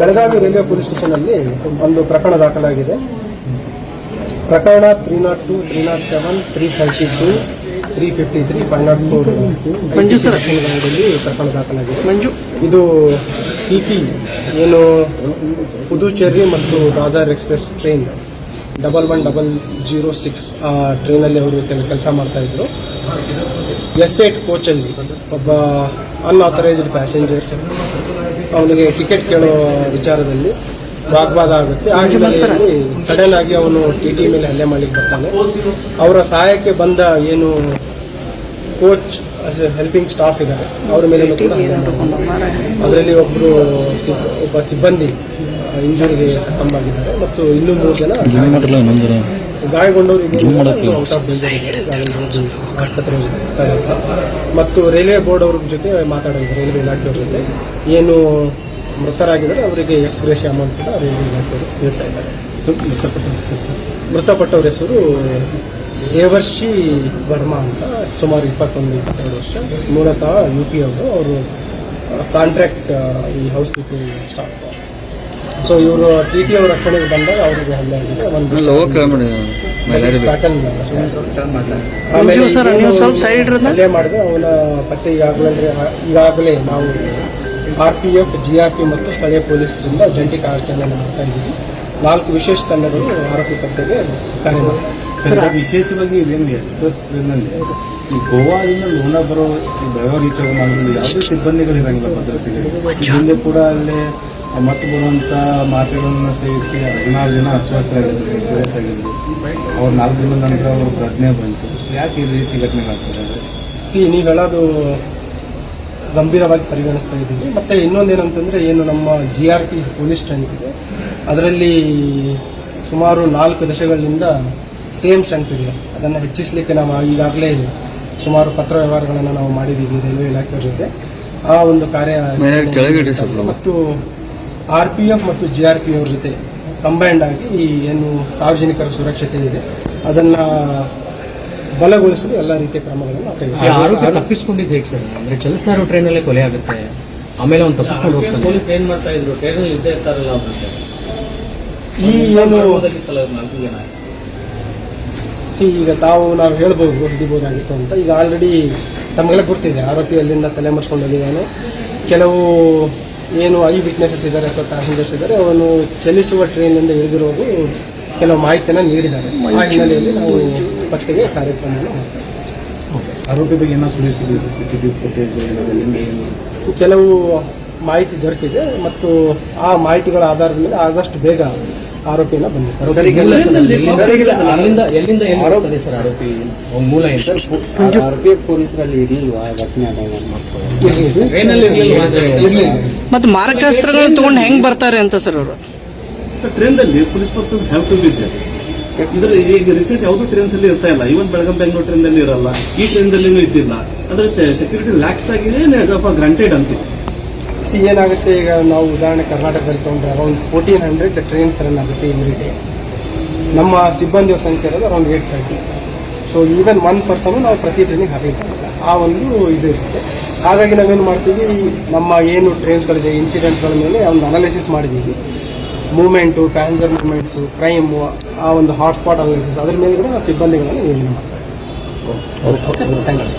Belagavi railway police ಸ್ಟೇಷನಲ್ಲಿ ಒಂದು ಪ್ರಕರಣ ದಾಖಲಾಗಿದೆ. ಪ್ರಕರಣ three nought two three nought seven three thirty two three fifty three five nought four Manju sir. ಪ್ರಕರಣ ದಾಖಲಾಗಿದೆ. ಮಂಜು. ಇದು ಟಿ ಟಿ ಏನು ಪುದುಚೇರಿ ಮತ್ತು Dadar express train double one double zero six ಆ ಟ್ರೈನಲ್ಲಿ ಅವರು ಕೆಲಸ ಮಾಡ್ತಾ ಇದ್ರು. ಎಸ್ಟೇಟ್ ಕೋಚಲ್ಲಿ ಒಬ್ಬ ಅನ್ಆಥರೈಸ್ಡ್ ಪ್ಯಾಸೆಂಜರ್ ಅವನಿಗೆ ಟಿಕೆಟ್ ಕೇಳೋ ವಿಚಾರದಲ್ಲಿ ವಾಗ್ವಾದ ಆಗುತ್ತೆ. ಆ ಹಿನ್ನೆಲೆಯಲ್ಲಿ ಸಡನ್ ಆಗಿ ಅವನು ಟಿ ಟಿ ಮೇಲೆ ಹಲ್ಲೆ ಮಾಡ್ಲಿಕ್ಕೆ ಬರ್ತಾನೆ. ಅವರ ಸಹಾಯಕ್ಕೆ ಬಂದ ಏನು ಕೋಚ್ ಹೆಲ್ಪಿಂಗ್ ಸ್ಟಾಫ್ ಇದ್ದಾರೆ. ಅವರ ಮೇಲೆ. ಅದರಲ್ಲಿ ಒಬ್ಬರು ಒಬ್ಬ ಸಿಬ್ಬಂದಿ ಇಂಜುರಿಗೆ ಸಕ್ಕಂಬಾಗಿದ್ದಾರೆ ಮತ್ತು ಇನ್ನೂ ಮೂರು ಜನ ಗಾಯಗೊಂಡವರು ಈಗ ಔಟ್ ಆಫ್ ಆಸ್ಪತ್ರೆ ಮತ್ತು ರೈಲ್ವೆ ಬೋರ್ಡ್ ಅವ್ರ ಜೊತೆ ಮಾತಾಡಿದ್ರು ರೈಲ್ವೆ ಇಲಾಖೆಯವ್ರ ಜೊತೆ. ಏನು ಮೃತರಾಗಿದ್ದಾರೆ ಅವರಿಗೆ ಎಕ್ಸ್ಗ್ರೇಷ್ ಅಮೌಂಟ್ ಕೂಡ ರೈಲ್ವೆ ಇಲಾಖೆಯವರು ಹೇಳ್ತಾ ಇದ್ದಾರೆ. ಮೃತಪಟ್ಟವ್ರ ಹೆಸರು ದೇವರ್ಷಿ ವರ್ಮಾ ಅಂತ ಸುಮಾರು ಇಪ್ಪತ್ತೊಂದು ಇಪ್ಪತ್ತೆರಡು ವರ್ಷ. ಮೂಲತಃ ಯು ಪಿ ಅವರು ಅವರು ಕಾಂಟ್ರಾಕ್ಟ್ ಈ ಹೌಸ್ ಕೀಪಿಂಗ್ ಸ್ಟಾಫ್ ಸೊ ಇವರು ಟಿ ಟಿ ಅವ್ರ ರಕ್ಷಣೆಗೆ ಬಂದಾಗ ಅವರಿಗೆ ಹಲ್ಲೆ ಆಗಿದೆ. ಒಂದು ಆಮೇಲೆ ಸರ್, ನೀವು ಸ್ವಲ್ಪ ಸೈಡ್? ಹಲ್ಲೆ ಮಾಡಿದ್ರೆ ಅವನ ಪತ್ತೆ ಈಗಾಗಲೇ ಈಗಾಗಲೇ ನಾವು R P F G R P ಮತ್ತು ಸ್ಥಳೀಯ ಪೊಲೀಸರಿಂದ ಜಂಟಿ ಕಾರ್ಯಾಚರಣೆ ಮಾಡ್ತಾ ಇದ್ದೀವಿ. ನಾಲ್ಕು ವಿಶೇಷ ತಂಡಗಳು ಆರೋಪಿ ಪತ್ತೆಗೆ ಕಾರ್ಯ ಮಾಡ್ತಾರೆ ವಿಶೇಷವಾಗಿ ಇದೇನು ಎಕ್ಸ್ಪ್ರೆಸ್ ಟ್ರೈನಲ್ಲಿ ಈ ಗೋವಾದಿಂದ ಲೋನ ಬರೋ ಈ ಬೆಳಗಾವಿ ರೀಚ್ ಯಾವುದೇ ಸಿಬ್ಬಂದಿಗಳು ಇರಂಗಿಲ್ಲ ಭದ್ರತೆಗೆ ಹಿಂದೆ ಕೂಡ ಅಲ್ಲಿ ಮತ್ತು ಬರುವಂಥ ಮಾತ್ರೆಗಳನ್ನು ಸೇವಿಸಿ ಹದಿನಾರು ದಿನ ಅಸ್ವಸ್ಥರಾಗಿದ್ರು ಸೀರಿಯಸ್ ಆಗಿದ್ರು ಅವ್ರು ನಾಲ್ಕು ದಿನದ ನಂತರ ಅವ್ರ ಪ್ರಜ್ಞೆ ಬಂತು. ಯಾಕೆ ಈ ರೀತಿ ಘಟನೆಗಳಾಗ್ತದೆ ಸಿ ನೀವು ಹೇಳೋದು ಗಂಭೀರವಾಗಿ ಪರಿಗಣಿಸ್ತಾ ಇದ್ದೀವಿ. ಮತ್ತು ಇನ್ನೊಂದು ಏನಂತಂದರೆ ಏನು ನಮ್ಮ G R P police strength ಇದೆ. ಅದರಲ್ಲಿ ಸುಮಾರು ನಾಲ್ಕು ದಶಕಗಳಿಂದ ಸೇಮ್ ಸ್ಟ್ರೆಂತ್ ಇದೆ. ಅದನ್ನು ಹೆಚ್ಚಿಸಲಿಕ್ಕೆ ನಾವು ಈಗಾಗಲೇ ಸುಮಾರು ಪತ್ರ ವ್ಯವಹಾರಗಳನ್ನು ನಾವು ಮಾಡಿದ್ದೀವಿ ರೈಲ್ವೆ ಇಲಾಖೆಯ ಜೊತೆ. ಆ ಒಂದು ಕಾರ್ಯ. ಮತ್ತು ಆರ್ ಪಿ ಎಫ್ ಮತ್ತು ಜಿ ಆರ್ ಪಿ ಅವ್ರ ಜೊತೆ ಕಂಬೈಂಡ್ ಆಗಿ ಈ ಏನು ಸಾರ್ವಜನಿಕರ ಸುರಕ್ಷತೆ ಇದೆ ಅದನ್ನು ಬಲಗೊಳಿಸಲು ಎಲ್ಲ ರೀತಿಯ ಕ್ರಮಗಳನ್ನು ಈ ತಪ್ಪಿಸ್ಕೊಂಡಿದ್ದು ಹೇಗೆ ಸರ್? ಅಂದ್ರೆ ಚಲಿಸ್ತಾ ಇರೋ ಟ್ರೈನಲ್ಲೇ ಕೊಲೆ ಆಗುತ್ತೆ ಆಮೇಲೆ ಅವ್ನು ತಪ್ಪಿಸ್ಕೊಂಡು ಹೋಗ್ತಾನೆ. ಟ್ರೈನ್ ಮಾಡ್ತಾ ಇದ್ರು? ಟ್ರೈನಲ್ಲಿ ಇದ್ದೇ ಇರ್ತಾರಲ್ಲ ಈ ಏನು ಹೋದಾಗಿತ್ತಲ್ಲ ನಾಲ್ಕು ಜನ ಸಿ ಈಗ ತಾವು ನಾವು ಹೇಳ್ಬೋದು ಹಿಡಿಬೋದಾಗಿತ್ತು ಅಂತ. ಈಗ ಆಲ್ರೆಡಿ ತಮಗೆಲ್ಲ ಗೊತ್ತಿದೆ ಆರೋಪಿ ಅಲ್ಲಿಂದ ತಲೆ ಮರ್ಸ್ಕೊಂಡು ಹೋಗಿದ್ದಾನೆ. ಕೆಲವು ಏನು ಐ ವಿಟ್ನೆಸಸ್ ಇದ್ದಾರೆ ಅಥವಾ ಪ್ಯಾಸೆಂಜರ್ಸ್ ಇದ್ದಾರೆ ಅವನು ಚಲಿಸುವ ಟ್ರೈನಿಂದ ಇಳಿದಿರೋದು ಕೆಲವು ಮಾಹಿತಿಯನ್ನು ನೀಡಿದ್ದಾರೆ. ಆ ಹಿನ್ನೆಲೆಯಲ್ಲಿ ನಾವು ಪತ್ತೆಗೆ ಕಾರ್ಯಕ್ರಮ ಮಾಡ್ತೇವೆ. ಏನೋ ಸಿಗುತ್ತೆ ಏನು? ಕೆಲವು ಮಾಹಿತಿ ದೊರೆತಿದೆ ಮತ್ತು ಆ ಮಾಹಿತಿಗಳ ಆಧಾರದ ಮೇಲೆ ಆದಷ್ಟು ಬೇಗ ಆರೋಪಿಯನ್ನು ಬಂಧಿಸ್ತಾರೆ ಸರ್, ಎಲ್ಲಿಂದ ಎಲ್ಲಿಂದ ಎಲ್ಲಿಂದ ಎಲ್ಲಿ ಹೋಗ್ತದೆ ಸರ್ ಆರೋಪಿ? ಮೂಲ ಪೊಲೀಸರಲ್ಲಿ ಇರಲಿಲ್ವಾ? ಘಟನೆ ಟ್ರೈನಲ್ಲಿ ಇರ್ಲಿಲ್ಲ ಇರಲಿಲ್ಲ. ಮತ್ತೆ ಮಾರಕಾಸ್ತ್ರಗಳನ್ನ ತಗೊಂಡು ಹೆಂಗ್ ಬರ್ತಾರೆ ಅಂತ ಸರ್ ಅವರು? ಟ್ರೈನ್ದಲ್ಲಿ police person have to be there ಇದ್ರ ಈಗ ರೀಸೆಂಟ್ ಯಾವುದು ಟ್ರೈನ್ಸ್ ಅಲ್ಲಿ ಇರ್ತಾ ಇಲ್ಲ. ಈವನ್ ಬೆಳಗಾಂ ಬೆಂಗಳೂರು ಟ್ರೈನ್ ಅಲ್ಲಿ ಇರಲ್ಲ. ಈ ಟ್ರೈನ್ ದಲ್ಲಿ ಇದ್ದಿಲ್ಲ. ಅಂದ್ರೆ ಸೆಕ್ಯೂರಿಟಿ ಲ್ಯಾಕ್ಸ್ ಆಗಿದೆ ಗ್ರಾಂಟೆಡ್ ಅಂತೀವಿ ಸಿ ಏನಾಗುತ್ತೆ ಈಗ ನಾವು ಉದಾಹರಣೆ ಕರ್ನಾಟಕದಲ್ಲಿ ತೊಗೊಂಡ್ರೆ around fourteen hundred trains run ಆಗುತ್ತೆ ಎವ್ರಿ ಡೇ ನಮ್ಮ ಸಿಬ್ಬಂದಿಯ ಸಂಖ್ಯೆ ಇರೋದು around eight thirty so even one person ನಾವು ಪ್ರತಿ ಟ್ರೈನಿಗೆ ಹಾಕಿರ್ತಾರಲ್ಲ ಆ ಒಂದು ಇದು ಇರುತ್ತೆ. ಹಾಗಾಗಿ ನಾವೇನು ಮಾಡ್ತೀವಿ ನಮ್ಮ ಏನು ಟ್ರೈನ್ಸ್ಗಳಿದೆ ಇನ್ಸಿಡೆಂಟ್ಸ್ಗಳ ಮೇಲೆ ಒಂದು ಅನಾಲಿಸಿಸ್ ಮಾಡಿದ್ದೀವಿ. ಮೂಮೆಂಟು ಪ್ಯಾಸೆಂಜರ್ ಮೂಮೆಂಟ್ಸು ಕ್ರೈಮು ಆ ಒಂದು ಹಾಟ್ಸ್ಪಾಟ್ ಅನಾಲಿಸಿಸ್ ಅದ್ರ ಮೇಲೆ ಕೂಡ ನಾವು ಸಿಬ್ಬಂದಿಗಳನ್ನು ಯೋಜನೆ ಮಾಡ್ತೀವಿ. Thank you